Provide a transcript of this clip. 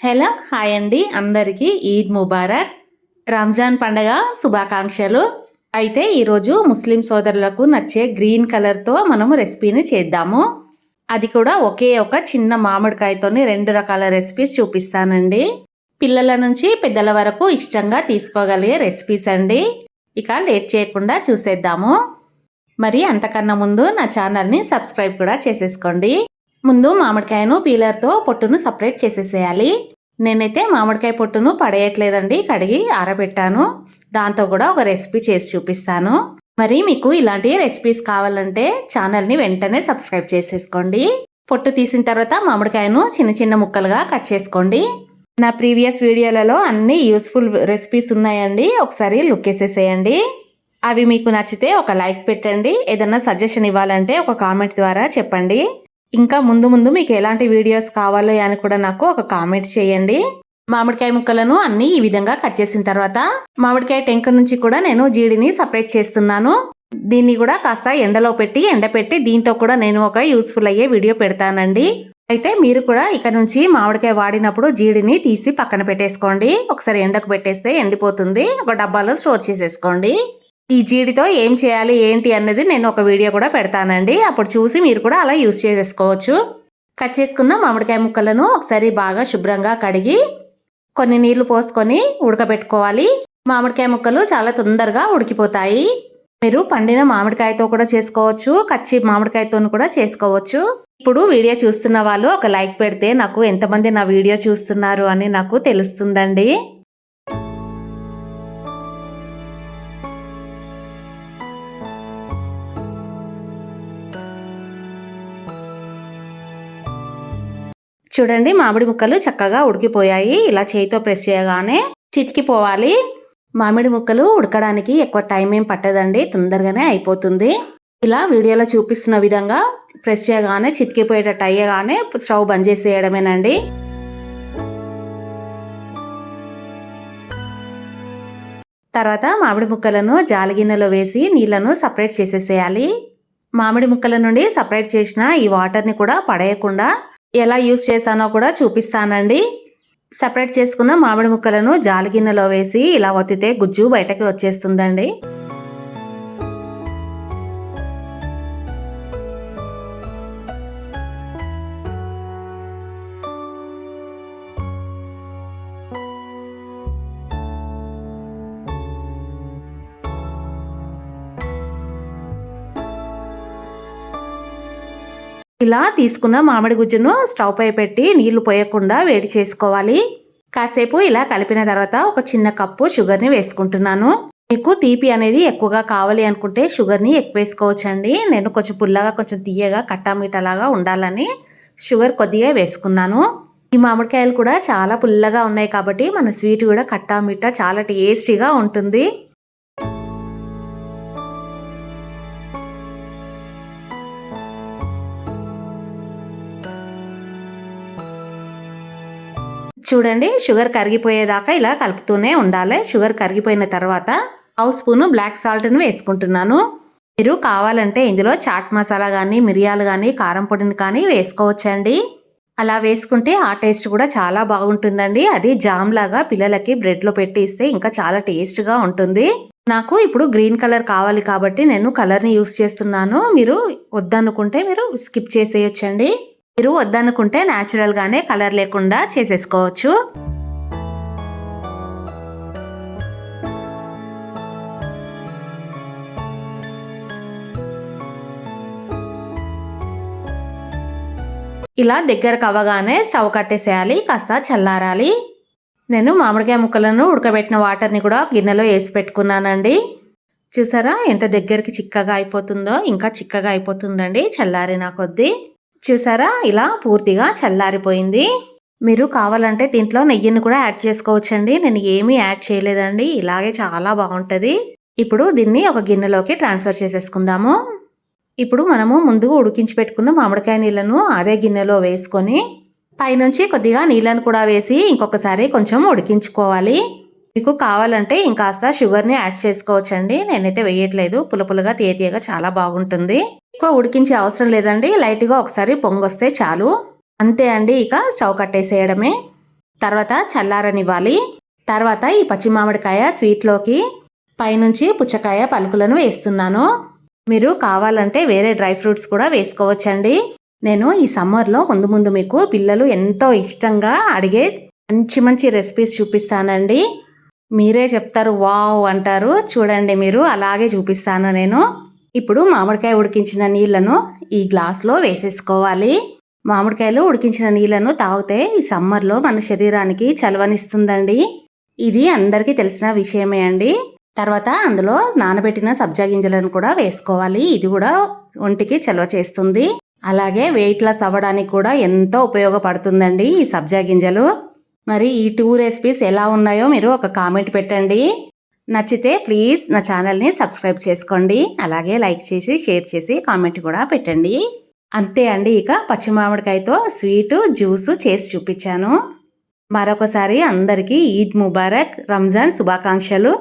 Hello hi అండి. అందరికీ ఈద్ ముబారక్. రంజాన్ పండగ శుభాకాంక్షలు. అయితే ఈరోజు ముస్లిం సోదరులకు నచ్చే గ్రీన్ కలర్తో మనము రెసిపీని చేద్దాము. అది కూడా ఒకే ఒక చిన్న మామిడికాయతోని రెండు రకాల రెసిపీస్ చూపిస్తానండి. పిల్లల నుంచి పెద్దల వరకు ఇష్టంగా తీసుకోగలిగే రెసిపీస్ అండి. ఇక లేట్ చేయకుండా చూసేద్దాము. మరి అంతకన్నా ముందు నా ఛానల్ని సబ్స్క్రైబ్ కూడా చేసేసుకోండి. ముందు మామిడికాయను పీలర్తో పొట్టును సపరేట్ చేసేసేయాలి. నేనైతే మామిడికాయ పొట్టును పడేయట్లేదండి కడిగి ఆరబెట్టాను. దాంతో కూడా ఒక రెసిపీ చేసి చూపిస్తాను. మరి మీకు ఇలాంటి రెసిపీస్ కావాలంటే ఛానల్ని వెంటనే సబ్స్క్రైబ్ చేసేసుకోండి. పొట్టు తీసిన తర్వాత మామిడికాయను చిన్న చిన్న ముక్కలుగా కట్ చేసుకోండి. నా ప్రీవియస్ వీడియోలలో అన్ని యూస్ఫుల్ రెసిపీస్ ఉన్నాయండి ఒకసారి లుక్ వేసేసేయండి. అవి మీకు నచ్చితే ఒక లైక్ పెట్టండి ఏదన్నా సజెషన్ ఇవ్వాలంటే ఒక కామెంట్ ద్వారా చెప్పండి. ఇంకా ముందు ముందు మీకు ఎలాంటి వీడియోస్ కావాలో అని కూడా నాకు ఒక కామెంట్ చేయండి. మామిడికాయ ముక్కలను అన్ని ఈ విధంగా కట్ చేసిన తర్వాత మామిడికాయ టెంక నుంచి కూడా నేను జీడిని సపరేట్ చేస్తున్నాను. దీన్ని కూడా కాస్త ఎండలో పెట్టి ఎండపెట్టి దీంతో కూడా నేను ఒక యూస్ఫుల్ అయ్యే వీడియో పెడతానండి. అయితే మీరు కూడా ఇక నుంచి మామిడికాయ వాడినప్పుడు జీడిని తీసి పక్కన పెట్టేసుకోండి. ఒకసారి ఎండకు పెట్టేస్తే ఎండిపోతుంది. ఒక డబ్బాలో స్టోర్ చేసేసుకోండి. ఈ జీడితో ఏం చేయాలి ఏంటి అన్నది నేను ఒక వీడియో కూడా పెడతానండి. అప్పుడు చూసి మీరు కూడా అలా యూస్ చేసేసుకోవచ్చు. కట్ చేసుకున్న మామిడికాయ ముక్కలను ఒకసారి బాగా శుభ్రంగా కడిగి కొన్ని నీళ్ళు పోసుకొని ఉడకబెట్టుకోవాలి. మామిడికాయ ముక్కలు చాలా తొందరగా ఉడికిపోతాయి. మీరు పండిన మామిడికాయతో కూడా చేసుకోవచ్చు కచ్చి మామిడికాయతో కూడా చేసుకోవచ్చు. ఇప్పుడు వీడియో చూస్తున్న వాళ్ళు ఒక లైక్ పెడితే నాకు ఎంతమంది నా వీడియో చూస్తున్నారు అని నాకు తెలుస్తుందండి. చూడండి మామిడి ముక్కలు చక్కగా ఉడికిపోయాయి. ఇలా చేయితో ప్రెస్ చేయగానే చితికిపోవాలి మామిడి ముక్కలు ఉడకడానికి ఎక్కువ టైం ఏం పట్టదండి. తొందరగానే అయిపోతుంది. ఇలా వీడియోలో చూపిస్తున్న విధంగా ప్రెస్ చేయగానే చితికిపోయేటట్టు అయ్యగానే స్టవ్ బంద్ చేసేయడమేనండి. తర్వాత మామిడి ముక్కలను జాలిగిన్నెలో వేసి నీళ్ళను సపరేట్ చేసేసేయాలి. మామిడి ముక్కల నుండి సపరేట్ చేసిన ఈ వాటర్ని కూడా పడేయకుండా ఎలా యూస్ చేశానో కూడా చూపిస్తానండి. సపరేట్ చేసుకున్న మామిడి ముక్కలను జాలిగిన్నెలో వేసి ఇలా ఒత్తితే గుజ్జు బయటకి వచ్చేస్తుందండి. ఇలా తీసుకున్న మామిడి గుజ్జును స్టవ్ పై పెట్టి నీళ్ళు పోయకుండా వేడి చేసుకోవాలి. కాసేపు ఇలా కలిపిన తర్వాత ఒక చిన్న కప్పు షుగర్ని వేసుకుంటున్నాను. మీకు తీపి అనేది ఎక్కువగా కావాలి అనుకుంటే షుగర్ని ఎక్కువ వేసుకోవచ్చండి. నేను కొంచెం పుల్లగా కొంచెం తీయగా కట్టామీటలాగా ఉండాలని షుగర్ కొద్దిగా వేసుకున్నాను. ఈ మామిడికాయలు కూడా చాలా పుల్లగా ఉన్నాయి కాబట్టి మన స్వీట్ కూడా కట్టామీట చాలా టేస్టీగా ఉంటుంది. చూడండి షుగర్ కరిగిపోయేదాకా ఇలా కలుపుతూనే ఉండాలి. షుగర్ కరిగిపోయిన తర్వాత హౌస్ స్పూను బ్లాక్ సాల్ట్ని వేసుకుంటున్నాను. మీరు కావాలంటే ఇందులో చాట్ మసాలా కానీ మిరియాలు కానీ కారం పొడిని కానీ వేసుకోవచ్చండి. అలా వేసుకుంటే ఆ టేస్ట్ కూడా చాలా బాగుంటుందండి. అది జామ్ లాగా పిల్లలకి బ్రెడ్లో పెట్టి ఇస్తే ఇంకా చాలా టేస్ట్గా ఉంటుంది. నాకు ఇప్పుడు గ్రీన్ కలర్ కావాలి కాబట్టి నేను కలర్ని యూస్ చేస్తున్నాను. మీరు వద్దనుకుంటే మీరు స్కిప్ చేసేయచ్చండి. మీరు వద్దనుకుంటే న్యాచురల్గానే కలర్ లేకుండా చేసేసుకోవచ్చు. ఇలా దగ్గరకు అవ్వగానే స్టవ్ కట్టేసేయాలి కాస్త చల్లారాలి. నేను మామిడికాయ ముక్కలను ఉడకబెట్టిన వాటర్ని కూడా గిన్నెలో వేసి పెట్టుకున్నానండి. చూసారా ఎంత దగ్గరికి చిక్కగా అయిపోతుందో ఇంకా చిక్కగా అయిపోతుందండి చల్లారిన కొద్దీ. చూసారా? ఇలా పూర్తిగా చల్లారిపోయింది. మీరు కావాలంటే దీంట్లో నెయ్యిని కూడా యాడ్ చేసుకోవచ్చండి. నేను ఏమీ యాడ్ చేయలేదండి. ఇలాగే చాలా బాగుంటుంది. ఇప్పుడు దీన్ని ఒక గిన్నెలోకి ట్రాన్స్ఫర్ చేసేసుకుందాము. ఇప్పుడు మనము ముందుగా ఉడికించి పెట్టుకున్న మామిడికాయ నీళ్ళను అదే గిన్నెలో వేసుకొని పైనుంచి కొద్దిగా నీళ్ళను కూడా వేసి ఇంకొకసారి కొంచెం ఉడికించుకోవాలి. మీకు కావాలంటే ఇంకాస్త షుగర్ని యాడ్ చేసుకోవచ్చండి. నేనైతే వేయట్లేదు. పులుపులుగా తీయతీయగా చాలా బాగుంటుంది. ఎక్కువ ఉడికించే అవసరం లేదండి. లైట్గా ఒకసారి పొంగొస్తే చాలు. అంతే అండి ఇక స్టవ్ కట్టేసేయడమే. తర్వాత చల్లారనివ్వాలి. తర్వాత ఈ పచ్చి మామిడికాయ స్వీట్లోకి పైనుంచి పుచ్చకాయ పలుకులను వేస్తున్నాను. మీరు కావాలంటే వేరే డ్రై ఫ్రూట్స్ కూడా వేసుకోవచ్చండి. నేను ఈ సమ్మర్లో ముందు ముందు మీకు పిల్లలు ఎంతో ఇష్టంగా అడిగే మంచి మంచి రెసిపీస్ చూపిస్తానండి. మీరే చెప్తారు వావ్ అంటారు. చూడండి మీరు అలాగే చూపిస్తాను నేను. ఇప్పుడు మామిడికాయ ఉడికించిన నీళ్ళను ఈ గ్లాస్లో వేసేసుకోవాలి. మామిడికాయలు ఉడికించిన నీళ్ళను తాగితే ఈ సమ్మర్లో మన శరీరానికి చలవనిస్తుందండి. ఇది అందరికీ తెలిసిన విషయమే అండి. తర్వాత అందులో నానబెట్టిన సబ్జా గింజలను కూడా వేసుకోవాలి. ఇది కూడా ఒంటికి చలవ చేస్తుంది. అలాగే వెయిట్ లాస్ అవ్వడానికి కూడా ఎంతో ఉపయోగపడుతుందండి ఈ సబ్జా గింజలు. మరి ఈ టూ రెసిపీస్ ఎలా ఉన్నాయో మీరు ఒక కామెంట్ పెట్టండి. నచ్చితే ప్లీజ్ నా ఛానల్ని సబ్స్క్రైబ్ చేసుకోండి. అలాగే లైక్ చేసి షేర్ చేసి కామెంట్ కూడా పెట్టండి. అంతే అండి ఇక పచ్చి మామిడికాయతో స్వీటు జ్యూసు చేసి చూపించాను. మరొకసారి అందరికీ ఈద్ ముబారక్ రంజాన్ శుభాకాంక్షలు.